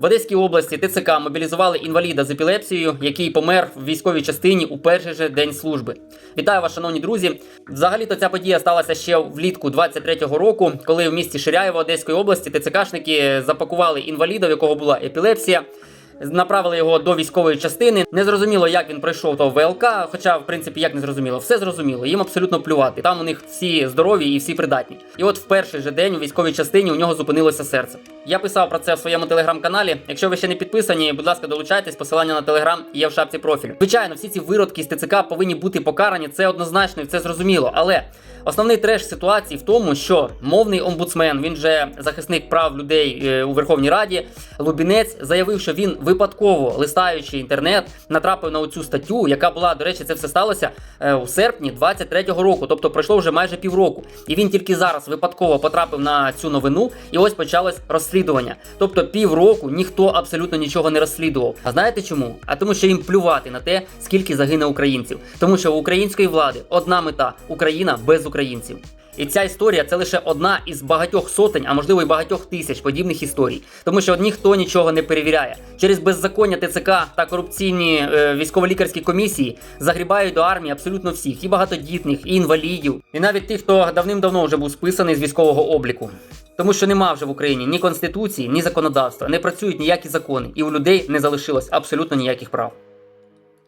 В Одеській області ТЦК мобілізували інваліда з епілепсією, який помер в військовій частині у перший же день служби. Вітаю вас, шановні друзі. Взагалі-то ця подія сталася ще влітку 23-го року, коли в місті Ширяєво Одеської області ТЦКшники запакували інваліда, в якого була епілепсія. Направили його до військової частини. Не зрозуміло, як він пройшов то ВЛК. Хоча, в принципі, як не зрозуміло, все зрозуміло. Їм абсолютно плювати. Там у них всі здорові і всі придатні. І от в перший же день у військовій частині у нього зупинилося серце. Я писав про це в своєму телеграм-каналі. Якщо ви ще не підписані, будь ласка, долучайтесь. Посилання на телеграм є в шапці профілю. Звичайно, всі ці виродки з ТЦК повинні бути покарані. Це однозначно і це зрозуміло. Але основний треш ситуації в тому, що мовний омбудсмен, він же захисник прав людей е, у Верховній Раді, Лубінець заявив, що він випадково листаючи інтернет, натрапив на оцю статтю, яка була, до речі, це все сталося е, у серпні 23-го року, тобто пройшло вже майже півроку. І він тільки зараз випадково потрапив на цю новину, і ось почалось розслідування. Тобто півроку ніхто абсолютно нічого не розслідував. А знаєте чому? А тому, що їм плювати на те, скільки загине українців. Тому що у української влади одна мета Україна без українців. І ця історія це лише одна із багатьох сотень, а можливо й багатьох тисяч подібних історій. Тому що ніхто нічого не перевіряє. Через беззаконня ТЦК та корупційні е, військово-лікарські комісії загрібають до армії абсолютно всіх, і багатодітних, і інвалідів, і навіть тих, хто давним-давно вже був списаний з військового обліку. Тому що нема вже в Україні ні конституції, ні законодавства, не працюють ніякі закони, і у людей не залишилось абсолютно ніяких прав.